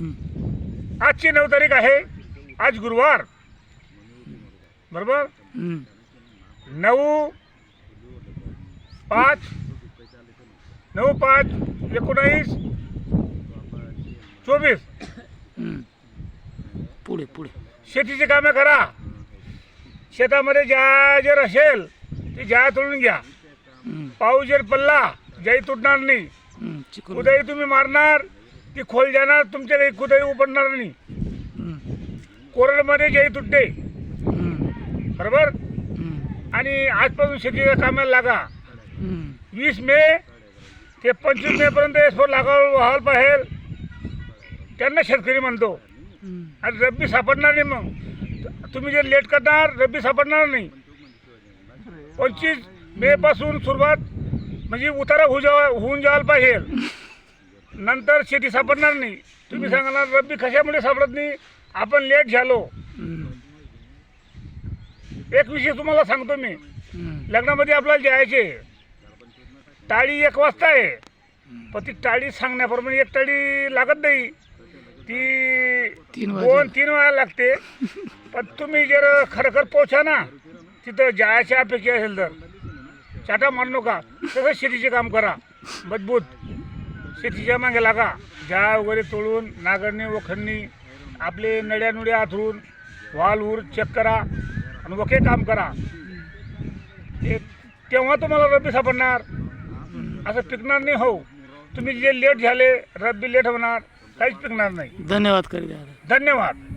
आजची नऊ तारीख आहे. आज गुरुवार. बरोबर. नऊ पाच नऊ पाच एकोणावीस चोवीस. पुढे पुढे. शेतीची कामे करा. शेतामध्ये ज्या जर असेल ते ज्या तोडून घ्या. पाऊस जर पडला जाई तुटणार नाही. हं. कुदाई तुम्ही मारणार. ती खोल जाणार तुमच्या काही कुदाई उपडणार नाही. कोरडमध्ये जे तुटते. बरोबर? आणि आजपासून शेतीच्या कामाला लागा. वीस मे ते पंचवीस मे पर्यंत एसफोर लागावं व्हायला पाहिजे. त्यांना शेतकरी म्हणतो. आणि रब्बी सापडणार नाही मग. तुम्ही जे लेट करणार रब्बी सापडणार नाही. पंचवीस मे पासून सुरुवात म्हणजे उतारा होऊ जा होऊन जायला पाहिजे. नंतर शेती सापडणार नाही. तुम्ही सांगणार रब्बी कशामुळे सापडत नाही? आपण लेट झालो. एक विषय तुम्हाला सांगतो मी. लग्नामध्ये आपल्याला जायचे टाळी एक वाजता आहे. पण ती टाळी सांगण्याप्रमाणे एक टाळी लागत नाही. ती दोन तीन वेळा लागते. पण तुम्ही जर खरखर पोचा ना तिथं जायची अपेक्षा असेल तर. चाटा मारू नका. तसंच शेतीचे काम करा. मजबूत शेतीच्या मागे लागा. जा वगैरे तोडून नागरणी वखरणी आपले नड्या नुड्या आथरून वाल उर चेक करा आणि वके काम करा. ते तेव्हा तुम्हाला रब्बी सापडणार? असं पिकणार नाही हो. तुम्ही जे लेट झाले रब्बी लेट होणार काहीच पिकणार नाही. धन्यवाद करी धन्यवाद.